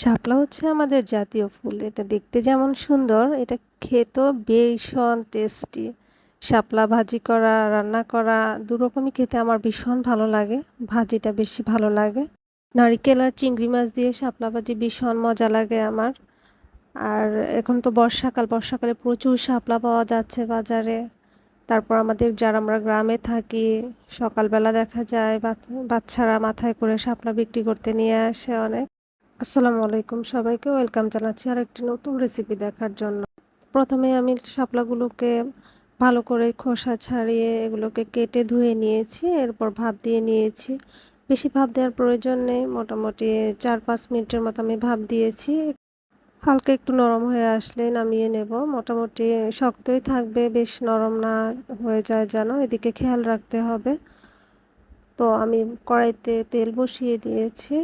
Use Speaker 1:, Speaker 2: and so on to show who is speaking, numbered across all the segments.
Speaker 1: শাপলা হচ্ছে আমাদের জাতীয় ফুল। এটা দেখতে যেমন সুন্দর, এটা খেতেও ভীষণ টেস্টি শাপলা ভাজি করা, রান্না করা, দুরকমই খেতে আমার ভীষণ ভালো লাগে, ভাজিটা বেশি ভালো লাগে। নারিকেল আর চিংড়ি মাছ দিয়ে শাপলা ভাজি ভীষণ মজা লাগে আমার। আর এখন তো বর্ষাকাল, বর্ষাকালে প্রচুর শাপলা পাওয়া যাচ্ছে বাজারে। তারপর আমাদের যারা আমরা গ্রামে থাকি, সকালবেলা দেখা যায় বাচ্চারা মাথায় করে শাপলা বিক্রি করতে নিয়ে আসে অনেক। আসসালামু আলাইকুম সবাইকে। ওয়েলকাম জানাচ্ছি আর একটি নতুন রেসিপি দেখার জন্য। প্রথমে আমি শাপলাগুলোকে ভালো করে খোসা ছাড়িয়ে এগুলোকে কেটে ধুয়ে নিয়েছি, এরপর ভাপ দিয়ে নিয়েছি। বেশি ভাপ দেওয়ার প্রয়োজন নেই, মোটামুটি চার পাঁচ মিনিটের মতো আমি ভাপ দিয়েছি। হালকা একটু নরম হয়ে আসলে নামিয়ে নেব। মোটামুটি শক্তই থাকবে, বেশ নরম না হয়ে যায় যেন, এদিকে খেয়াল রাখতে হবে। তো আমি কড়াইতে তেল বসিয়ে দিয়েছি।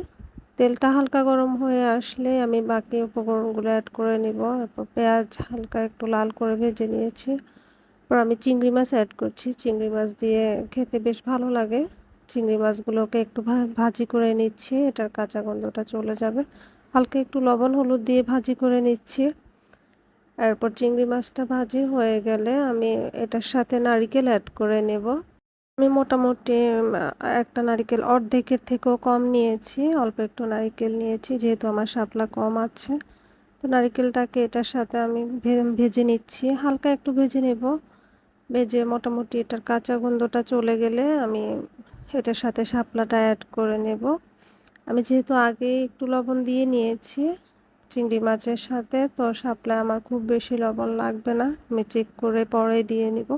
Speaker 1: তেলটা হালকা গরম হয়ে আসলে আমি বাকি উপকরণগুলো অ্যাড করে নিব। এরপর পেঁয়াজ হালকা একটু লাল করে ভেজে নিয়েছি। এরপর আমি চিংড়ি মাছ অ্যাড করছি। চিংড়ি মাছ দিয়ে খেতে বেশ ভালো লাগে। চিংড়ি মাছগুলোকে একটু ভাজি করে নিচ্ছি। এটার কাঁচা গন্ধটা চলে যাবে। হালকা একটু লবণ হলুদ দিয়ে ভাজি করে নিচ্ছি। এরপর চিংড়ি মাছটা ভাজি হয়ে গেলে আমি এটার সাথে নারিকেল অ্যাড করে নেব। আমি মোটামুটি একটা নারিকেল অর্ধেকের থেকেও কম নিয়েছি, অল্প একটু নারিকেল নিয়েছি, যেহেতু আমার শাপলা কম আছে। তো নারিকেলটাকে এটার সাথে আমি ভেজে নিচ্ছি, হালকা একটু ভেজে নেব। ভেজে মোটামুটি এটার কাঁচা গন্ধটা চলে গেলে আমি এটার সাথে শাপলাটা অ্যাড করে নেব। আমি যেহেতু আগে একটু লবণ দিয়ে নিয়েছি চিংড়ি মাছের সাথে, তো শাপলায় আমার খুব বেশি লবণ লাগবে না। আমি চেক করে পরে দিয়ে নিব।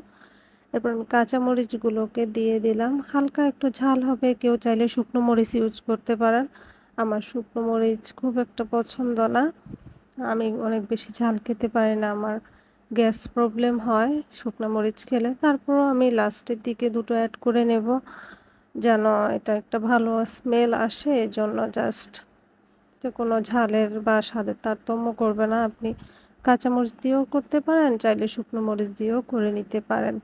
Speaker 1: এরপর আমি কাঁচামরিচগুলোকে দিয়ে দিলাম। হালকা একটু ঝাল হবে, কেউ চাইলে শুকনো মরিচ ইউজ করতে পারেন। আমার শুকনো মরিচ খুব একটা পছন্দ না। আমি অনেক বেশি ঝাল খেতে পারি না, আমার গ্যাস প্রবলেম হয় শুকনো মরিচ খেলে। তারপরও আমি লাস্টের দিকে দুটো অ্যাড করে নেব, যেন এটা একটা ভালো স্মেল আসে, এজন্য জাস্ট কোনো ঝালের বা স্বাদের তারতম্য করবে না। আপনি কাঁচামরিচ দিয়েও করতে পারেন, চাইলে শুকনো মরিচ দিয়েও করে নিতে পারেন।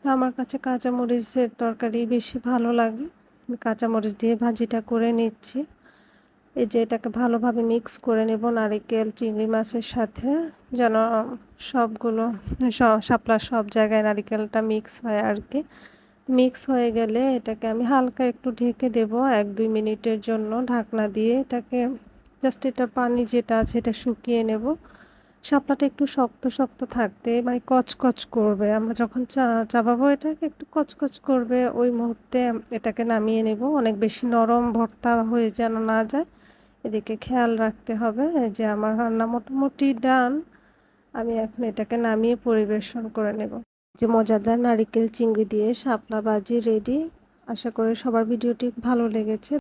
Speaker 1: তো আমার কাছে কাঁচামরিচের তরকারি বেশি ভালো লাগে। আমি কাঁচামরিচ দিয়ে ভাজিটা করে নিচ্ছি। এই যে এটাকে ভালোভাবে মিক্স করে নেব নারিকেল, চিংড়ি মাছের সাথে, যেন সবগুলো শাপলার সব জায়গায় নারিকেলটা মিক্স হয় আর কি। মিক্স হয়ে গেলে এটাকে আমি হালকা একটু ঢেকে দেব এক দুই মিনিটের জন্য ঢাকনা দিয়ে। এটাকে জাস্ট এটা পানি যেটা আছে এটা শুকিয়ে নেব। শাপলাটা একটু শক্ত শক্ত থাকতে মানে কচকচ করবে। আমরা যখন চা চাপাবো এটাকে একটু কচকচ করবে, ওই মুহূর্তে এটাকে নামিয়ে নেব। অনেক বেশি নরম ভর্তা হয়ে যেন না যায়। এদিকে খেয়াল রাখতে হবে যে আমার রান্না মোটামুটি ডান। আমি এখন এটাকে নামিয়ে পরিবেশন করে নেব। যে মজাদার নারিকেল চিংড়ি দিয়ে শাপলা বাজি রেডি। আশা করি সবার ভিডিওটি ভালো লেগেছে।